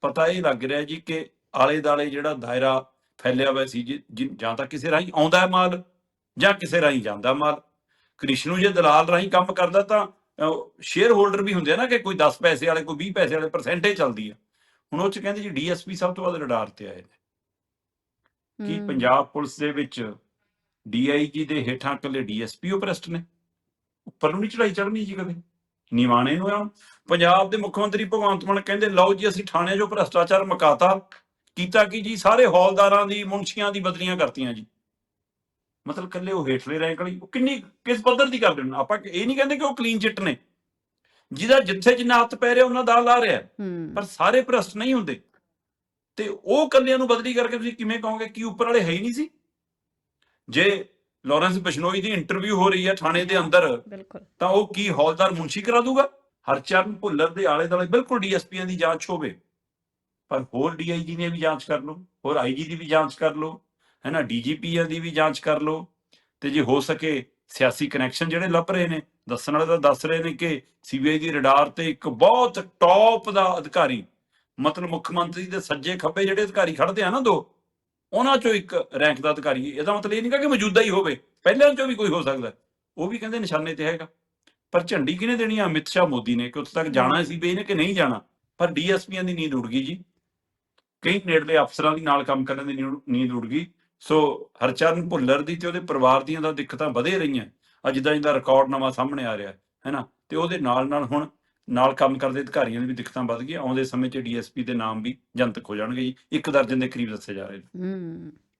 ਪਤਾ ਇਹ ਲੱਗ ਰਿਹਾ ਜੀ ਕਿ ਆਲੇ ਦਾਲੇ ਜਿਹੜਾ ਦਾਇਰਾ ਫੈਲਿਆ ਹੋਇਆ ਸੀ ਜੀ- ਤਾਂ ਕਿਸੇ ਰਾਹੀਂ ਆਉਂਦਾ ਹੈ ਮਾਲ ਜਾਂ ਕਿਸੇ ਰਾਹੀਂ ਜਾਂਦਾ ਮਾਲ। ਕ੍ਰਿਸ਼ਨੂ ਜੇ ਦਲਾਲ ਰਾਹੀਂ ਕੰਮ ਕਰਦਾ ਤਾਂ ਸ਼ੇਅਰ ਹੋਲਡਰ ਵੀ ਹੁੰਦੇ ਆ ਨਾ ਕਿ ਕੋਈ 10 ਪੈਸੇ ਵਾਲੇ ਕੋਈ 20 ਪੈਸੇ ਵਾਲੇ ਪਰਸੈਂਟੇਜ ਚੱਲਦੀ ਆ। ਹੁਣ ਉਹ ਚ ਕਹਿੰਦੇ ਜੀ ਡੀਐਸਪੀ ਸਭ ਤੋਂ ਵੱਧ ਰਡਾਰ ਤੇ ਆਏ ਨੇ। ਕੀ ਪੰਜਾਬ ਪੁਲਿਸ ਦੇ ਵਿੱਚ ਡੀਆਈਜੀ ਦੇ ਹੇਠਾਂ ਇਕੱਲੇ ਡੀਐਸਪੀ ਉਪਰਸਟ ਨੇ? ਉੱਪਰ ਨੂੰ ਨਹੀਂ ਚੜਾਈ ਚੜਨੀ ਜੀ ਕਦੇ? ਨਿਵਾਣੇ ਨੂੰ ਆ ਪੰਜਾਬ ਦੇ ਮੁੱਖ ਮੰਤਰੀ ਭਗਵੰਤ ਮਾਨ ਕਹਿੰਦੇ ਲਓ ਜੀ ਅਸੀਂ ਥਾਣੇ 'ਚੋਂ ਭ੍ਰਸ਼ਟਾਚਾਰ ਮਕਾਤਾ। ਕੀਤਾ ਕੀ ਜੀ? ਸਾਰੇ ਹੌਲਦਾਰਾਂ ਦੀ ਮੁਨਸ਼ੀਆਂ ਦੀ ਬਦਲੀਆਂ ਕਰਤੀਆਂ ਜੀ। ਮਤਲਬ ਕੱਲੇ ਉਹ ਹੇਠਲੇ ਰੈਂਕ ਵਾਲੀ ਉਹ ਕਿੰਨੀ ਕਿਸ ਪੱਧਰ ਦੀ ਕਰਦੇ ਨੇ? ਆਪਾਂ ਇਹ ਨਹੀਂ ਕਹਿੰਦੇ ਕਿ ਉਹ ਕਲੀਨ ਚਿੱਟ ਨੇ। ਜਿਹਦਾ ਜਿੱਥੇ ਜਿੰਨਾ ਹੱਥ ਪੈ ਰਿਹਾ ਉਹਨਾਂ ਦਾ ਲਾ ਰਿਹਾ। ਪਰ ਸਾਰੇ ਭ੍ਰਸ਼ਟ ਨਹੀਂ ਹੁੰਦੇ। ਤੇ ਉਹ ਕੱਲਿਆਂ ਨੂੰ ਬਦਲੀ ਕਰਕੇ ਤੁਸੀਂ ਕਿਵੇਂ ਕਹੋਗੇ ਕਿ ਉੱਪਰ ਵਾਲੇ ਹੈ ਹੀ ਨਹੀਂ ਸੀ? ਜੇ ਲਾਰੈਂਸ ਬਿਸ਼ਨੋਈ ਦੀ ਇੰਟਰਵਿਊ ਹੋ ਰਹੀ ਹੈ ਥਾਣੇ ਦੇ ਅੰਦਰ। ਬਿਲਕੁਲ। ਤਾਂ ਉਹ ਕੀ ਹੌਲਦਾਰ ਮੁਨਸ਼ੀ ਕਰਾ ਦੂਗਾ? ਹਰਚਰਨ ਭੁੱਲਰ ਦੇ ਆਲੇ ਦੁਆਲੇ ਬਿਲਕੁਲ ਡੀਐਸਪੀਆਂ ਦੀ ਜਾਂਚ ਹੋਵੇ। ਪਰ ਹੋਰ ਡੀਆਈਜੀ ਨੇ ਵੀ ਜਾਂਚ ਕਰ ਲਓ ਹੋਰ ਆਈਜੀ ਦੀ ਵੀ ਜਾਂਚ ਕਰ ਲਓ ਹੈਨਾ ਡੀਜੀਪੀਆਂ ਦੀ ਵੀ ਜਾਂਚ ਕਰ ਲਓ। ਤੇ ਜੇ ਹੋ ਸਕੇ ਸਿਆਸੀ ਕਨੈਕਸ਼ਨ ਜਿਹੜੇ ਲੱਭ ਰਹੇ ਨੇ ਦੱਸਣ ਵਾਲੇ ਤਾਂ ਦੱਸ ਰਹੇ ਨੇ ਕਿ ਸੀਬੀਆਈ ਦੀ ਰਡਾਰ ਤੇ ਇੱਕ ਬਹੁਤ ਟੌਪ ਦਾ ਅਧਿਕਾਰੀ ਮਤਲਬ ਮੁੱਖ ਮੰਤਰੀ ਦੇ ਸੱਜੇ ਖੱਬੇ ਜਿਹੜੇ ਅਧਿਕਾਰੀ ਖੜਦੇ ਆ ਨਾ ਦੋ ਉਹਨਾਂ ਚੋਂ ਇੱਕ ਰੈਂਕ ਦਾ ਅਧਿਕਾਰੀ ਇਹਦਾ ਮਤਲਬ ਇਹ ਨਹੀਂ ਕਿ ਮੌਜੂਦਾ ਹੀ ਹੋਵੇ। ਪਹਿਲਾਂ ਚੋਂ ਵੀ ਕੋਈ ਹੋ ਸਕਦਾ। ਉਹ ਵੀ ਕਹਿੰਦੇ ਨਿਸ਼ਾਨੇ ਤੇ ਹੈਗਾ। ਪਰ ਝੰਡੀ ਕਿਹਨੇ ਦੇਣੀ ਆ? ਅਮਿਤ ਸ਼ਾਹ ਮੋਦੀ ਨੇ, ਕਿ ਉੱਥੇ ਤੱਕ ਜਾਣਾ ਸੀ ਵੀ ਇਹਨੇ ਕਿ ਨਹੀਂ ਜਾਣਾ? ਪਰ ਡੀਐਸਪੀਆਂ ਦੀ ਨੀਂਦ ਉੜ ਗਈ ਜੀ। ਕਈ ਨੇੜਲੇ ਅਫਸਰਾਂ ਦੀ ਨਾਲ ਕੰਮ ਕਰਨ ਦੀ ਨੀਂਦ- ਨੀਂਦ ਉੜ ਗਈ। ਸੋ ਹਰਚਰਨ ਭੁੱਲਰ ਦੀ ਤੇ ਉਹਦੇ ਪਰਿਵਾਰ ਦੀਆਂ ਤਾਂ ਦਿੱਕਤਾਂ ਵਧੇ ਰਹੀਆਂ। ਅੱਜ ਦਾ ਜਿਹਦਾ ਰਿਕਾਰਡ ਨਵਾਂ ਸਾਹਮਣੇ ਆ ਰਿਹਾ, ਹੈ ਨਾ? ਤੇ ਉਹਦੇ ਨਾਲ ਨਾਲ ਹੁਣ ਨਾਲ ਕੰਮ ਕਰਦੇ ਅਧਿਕਾਰੀਆਂ ਦੀ ਵੀ ਦਿੱਕਤਾਂ ਵੱਧ ਗਈਆਂ, ਆਉਂਦੇ ਸਮੇਂ 'ਚ ਡੀਐਸਪੀ ਦੇ ਨਾਮ ਵੀ ਜਨਤਕ ਹੋ ਜਾਣਗੇ ਜੀ। ਇੱਕ ਦਰਜਨ ਦੇ ਕਰੀਬ ਦੱਸੇ ਜਾ ਰਹੇ ਨੇ। ਹਮ